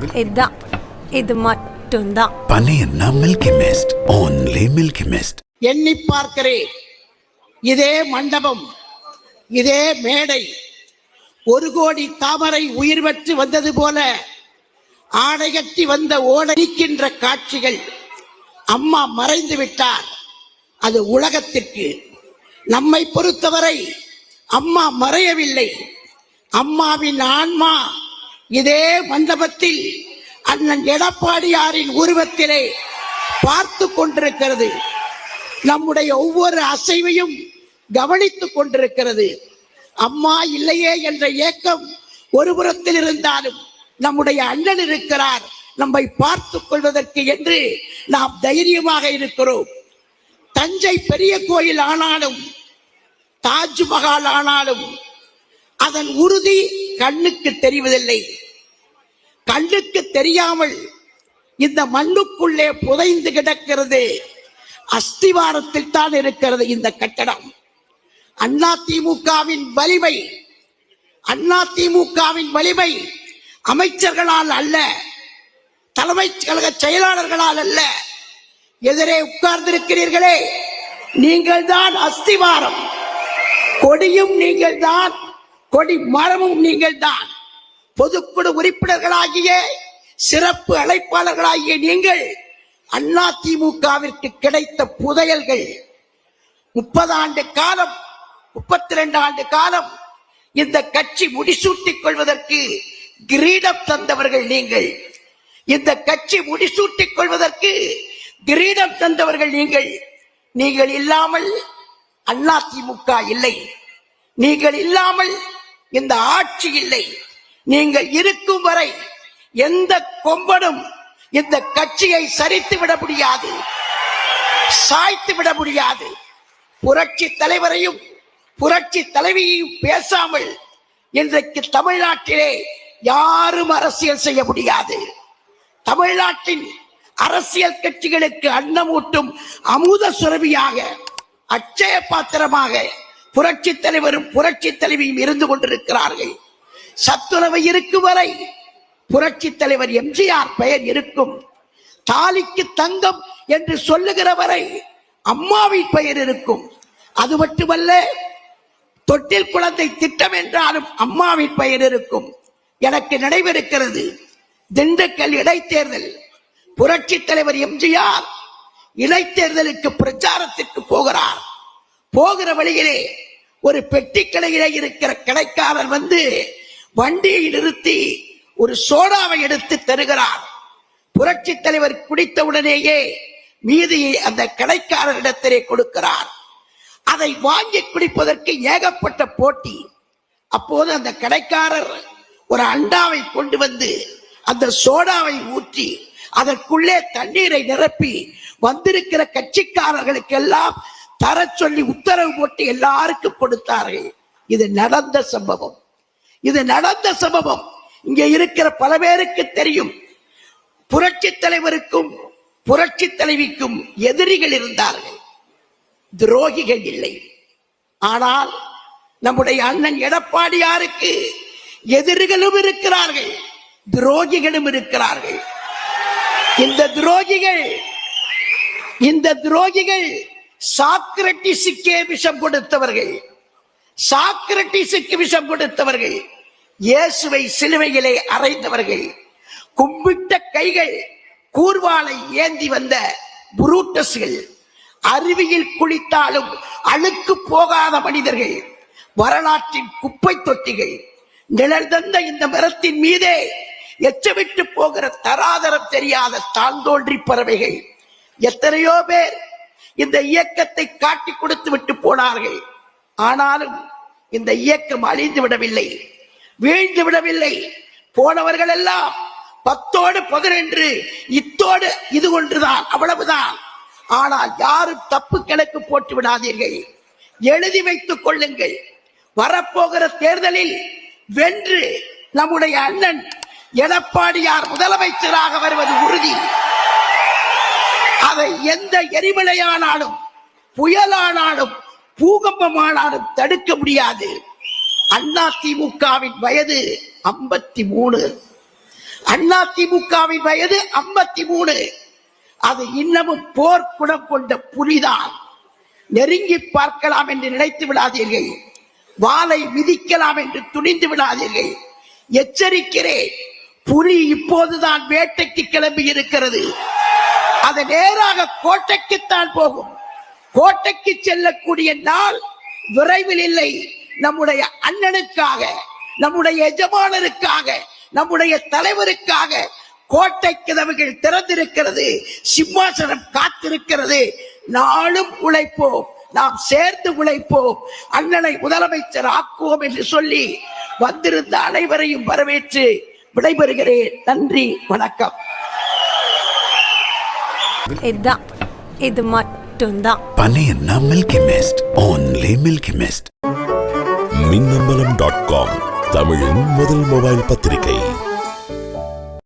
இதுதான். இது மட்டும்தான். பன்னீர்னா Milky Mist only Milky Mist எண்ணி பார்க்கிறேன். இதே மண்டபம் இதே மேடை. ஒரு கோடி தாமரை உயிர் பெற்று வந்தது போல ஆடை கட்டி வந்த ஓடடிக்கின்ற காட்சிகள் அம்மா மறைந்து விட்டார். அது உலகத்திற்கு. நம்மை பொறுத்தவரை அம்மா மறையவில்லை. அம்மாவின் ஆன்மா இதே மண்டபத்தில் அண்ணன் எடப்பாடியாரின் உருவத்திலே பார்த்து கொண்டிருக்கிறது. நம்முடைய ஒவ்வொரு அசைவையும் கவனித்துக் கொண்டிருக்கிறது. அம்மா இல்லையே என்ற ஏக்கம் ஒரு புறத்தில் இருந்தாலும் நம்முடைய அண்ணன் இருக்கிறார். நம்மை பார்த்துக் கொள்வதற்கு என்று நாம் தைரியமாக இருக்கிறோம். தஞ்சை பெரிய கோயில் ஆனாலும் தாஜ்மஹால் ஆனாலும் அதன் உறுதி கண்ணுக்கு தெரிவதில்லை. கண்ணுக்கு தெரியாமல் இந்த மண்ணுக்குள்ளே புதைந்து கிடக்கிறது. அஸ்திவாரத்தில் தான் இருக்கிறது இந்த கட்டடம். அண்ணா திமுகவின் வலிமை அண்ணா திமுகவின் வலிமை அமைச்சர்களால் அல்ல தலைமை கழக செயலாளர்களால் அல்ல. எதிரே உட்கார்ந்திருக்கிறீர்களே நீங்கள் தான் அஸ்திவாரம். கொடியும் நீங்கள் தான் கொடி மரமும் நீங்கள் தான் பொதுக்குழு உறுப்பினர்களாகிய சிறப்பு அழைப்பாளர்களாகிய நீங்கள் அண்ணா திமுகவிற்கு கிடைத்த புதையல்கள். முப்பது ஆண்டு காலம் முப்பத்தி ரெண்டு ஆண்டு காலம் இந்த கட்சி முடிசூட்டிக் கொள்வதற்கு கிரீடம் தந்தவர்கள் நீங்கள். இந்த கட்சி முடிசூட்டிக் கொள்வதற்கு கிரீடம் தந்தவர்கள் நீங்கள். நீங்கள் இல்லாமல் அண்ணா திமுக இல்லை. நீங்கள் இல்லாமல் இந்த ஆட்சி இல்லை. நீங்கள் இருக்கும் வரை எந்த கொம்பனும் இந்த கட்சியை சரித்து விட முடியாது. சாய்த்து விட முடியாது. புரட்சி தலைவரையும் புரட்சி தலைவியையும் பேசாமல் இன்றைக்கு தமிழ்நாட்டிலே யாரும் அரசியல் செய்ய முடியாது. தமிழ்நாட்டின் அரசியல் கட்சிகளுக்கு அன்னமூட்டும் அமுத சுரபியாக அச்சய பாத்திரமாக புரட்சி தலைவரும் புரட்சி தலைவியும் இருந்து கொண்டிருக்கிறார்கள். சத்துணவு இருக்கும் வரை புரட்சி தலைவர் எம்ஜிஆர் பெயர் இருக்கும். தாலிக்கு தங்கம் என்று சொல்லுகிற வரை அம்மாவின் பெயர் இருக்கும். அது மட்டுமல்ல தொட்டில் குழந்தை திட்டம் என்றாலும் அம்மாவின் பெயர் இருக்கும். எனக்கு நினைவிருக்கிறது திண்டுக்கல் இடைத்தேர்தல். புரட்சி தலைவர் எம்ஜிஆர் இடைத்தேர்தலுக்கு பிரச்சாரத்திற்கு போகிறார். போகிற வழியிலே ஒரு பெட்டி கடையிலே இருக்கிற கடைக்காரர் வந்து வண்டியை நிறுத்தி ஒரு சோடாவை எடுத்து தருகிறார். புரட்சி தலைவர் குடித்த உடனேயே மீதியை அந்த கடைக்காரரிடத்திலே கொடுக்கிறார். அதை வாங்கி குடிப்பதற்கு ஏகப்பட்ட போட்டி. அப்போது அந்த கடைக்காரர் ஒரு அண்டாவை கொண்டு வந்து அந்த சோடாவை ஊற்றி அதற்குள்ளே தண்ணீரை நிரப்பி வந்திருக்கிற கட்சிக்காரர்களுக்கெல்லாம் தர சொல்லி உத்தரவு போட்டு எல்லாருக்கும் கொடுத்தார்கள். இது நடந்த சம்பவம். இது நடந்த சம்பவம். இங்க இருக்கிற பல பேருக்கு தெரியும். புரட்சி தலைவருக்கும் புரட்சி தலைவிக்கும் எதிரிகள் இருந்தார்கள். துரோகிகள் இல்லை. ஆனால் நம்முடைய அண்ணன் எடப்பாடியாருக்கு எதிரிகளும் இருக்கிறார்கள் துரோகிகளும் இருக்கிறார்கள். இந்த துரோகிகள் இந்த துரோகிகள் சாக்ரட்டிஸுக்கே விஷம் கொடுத்தவர்கள். சாக்ரட்டிஸுக்கு விஷம் கொடுத்தவர்கள். இயேசுவை சிலுவையிலே அறைந்தவர்கள். கும்பிட்ட கைகள் கூர்வாளை ஏந்தி வந்த புரூட்டஸ்கள். அருவியில் குளித்தாலும் அழுக்கு போகாத மனிதர்கள். வரலாற்றின் குப்பை தொட்டிகள். நிழல் தந்த இந்த மரத்தின் மீதே எச்சமிட்டு போகிற தராதரம் தெரியாத தாழ்ந்தோன்றி பறவைகள். எத்தனையோ பேர் இந்த இயக்கத்தை காட்டி கொடுத்து விட்டு போனார்கள். ஆனாலும் இந்த இயக்கம் அழிந்து விடவில்லை. வீழ்ந்து விடவில்லை. போனவர்கள் எல்லாம் பத்தோடு பதினென்று இத்தோடு இது ஒன்றுதான் அவ்வளவுதான். ஆனால் யாரும் தப்பு கணக்கு போட்டு விடாதீர்கள். எழுதி வைத்துக் கொள்ளுங்கள். வரப்போகிற தேர்தலில் வென்று நம்முடைய அண்ணன் எடப்பாடியார் முதலமைச்சராக வருவது உறுதி. அதை எந்த எரிமலையானாலும் புயலானாலும் பூகம்பமானாலும் தடுக்க முடியாது. அண்ணா திமுகவின் வயது ஐம்பத்தி மூணு அண்ணா திமுகவின் வயது ஐம்பத்தி மூணு அது இன்னமும் போர் கொண்ட புலிதான். நெருங்கி பார்க்கலாம் என்று நினைத்து விடாதீர்கள். வாளை மிதிக்கலாம் என்று துணிந்து விடாதீர்கள். எச்சரிக்கிறேன் புலி இப்போதுதான் வேட்டைக்கு கிளம்பி இருக்கிறது அது நேராக கோட்டைக்குத்தான் போகும். கோட்டைக்கு செல்லக்கூடிய நாள் விரைவில் இல்லை. நம்முடைய அண்ணனுக்காக நம்முடைய எஜமானருக்காக நம்முடைய தலைவருக்காக கோட்டை கதவுகள் திறந்திருக்கிறது சிம்மாசனம் காத்திருக்கிறது. நாளும் உழைப்போம் நாம் சேர்ந்து உழைப்போம். அண்ணனை முதலமைச்சர் ஆக்குவோம் என்று சொல்லி வந்திருந்த அனைவரையும் வரவேற்று விடைபெறுகிறேன். நன்றி வணக்கம். இதுதான் இது மட்டும்தான் Paneerna Milky Mist. Only Milky Mist. Minnambalam dot com தமிழின் முதல் மொபைல் பத்திரிகை